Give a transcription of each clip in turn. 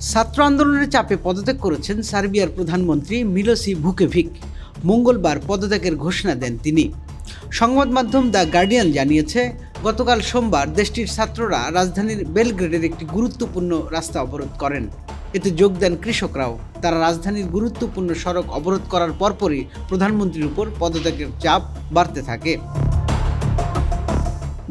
ছাত্র আন্দোলনের চাপে পদত্যাগ করেছেন সার্বিয়ার প্রধানমন্ত্রী মিলোসি ভুকেভিক। মঙ্গলবার পদত্যাগের ঘোষণা দেন তিনি। সংবাদ মাধ্যম দ্য গার্ডিয়ান জানিয়েছে, গতকাল সোমবার দেশটির ছাত্ররা রাজধানীর বেলগ্রেডের একটি গুরুত্বপূর্ণ রাস্তা অবরোধ করেন। এতে যোগ দেন কৃষকরাও। তারা রাজধানীর গুরুত্বপূর্ণ সড়ক অবরোধ করার পরপরই প্রধানমন্ত্রীর উপর পদত্যাগের চাপ বাড়তে থাকে।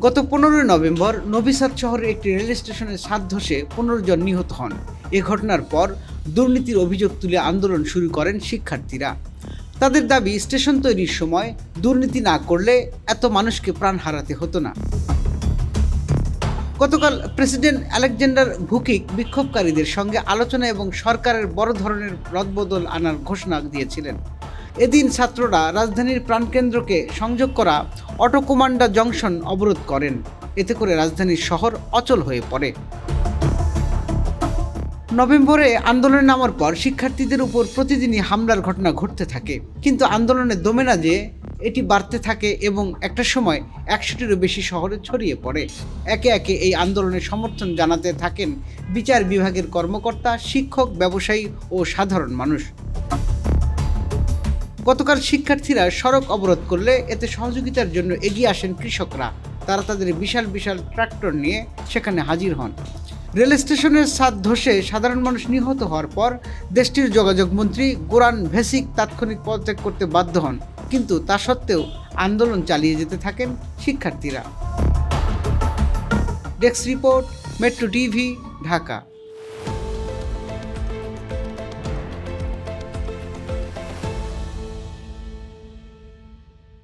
গত পনেরোই নভেম্বর নবিসাদ শহরের একটি রেল স্টেশনের সাত ধসে পনেরো জন নিহত হন। এ ঘটনার পর দুর্নীতির অভিযোগ তুলে আন্দোলন শুরু করেন শিক্ষার্থীরা। তাদের দাবি, স্টেশন তৈরির সময় দুর্নীতি না করলে এত মানুষকে প্রাণ হারাতে হতো না। গতকাল প্রেসিডেন্ট আলেকজান্ডার ভুকিক বিক্ষোভকারীদের সঙ্গে আলোচনা এবং সরকারের বড় ধরনের রদবদল আনার ঘোষণা দিয়েছিলেন। এদিন ছাত্ররা রাজধানীর প্রাণকেন্দ্রকে সংযোগ করা অটো কমান্ডা জংশন অবরোধ করেন। এতে করে রাজধানীর শহর অচল হয়ে পড়ে। নভেম্বরে আন্দোলনে নামার পর শিক্ষার্থীদের উপর প্রতিদিনই হামলার ঘটনা ঘটতে থাকে। কিন্তু আন্দোলনে দমে না যে এটি বাড়তে থাকে এবং একটা সময় একশোটিরও বেশি শহরে ছড়িয়ে পড়ে। একে একে এই আন্দোলনের সমর্থন জানাতে থাকেন বিচার বিভাগের কর্মকর্তা, শিক্ষক, ব্যবসায়ী ও সাধারণ মানুষ। গতকাল শিক্ষার্থীরা সড়ক অবরোধ করলে এতে সহযোগিতার জন্য এগিয়ে আসেন কৃষকরা। তারা তাদের বিশাল বিশাল ট্রাক্টর নিয়ে সেখানে হাজির হন। রেল স্টেশনের ছাদ ধসে সাধারণ মানুষ নিহত হওয়ার পর দেশটির যোগাযোগ মন্ত্রী গোরান ভেসিক তাৎক্ষণিক পদত্যাগ করতে বাধ্য হন। কিন্তু তা সত্ত্বেও আন্দোলন চালিয়ে যেতে থাকেন শিক্ষার্থীরা। Desk report, Metro TV, Dhaka.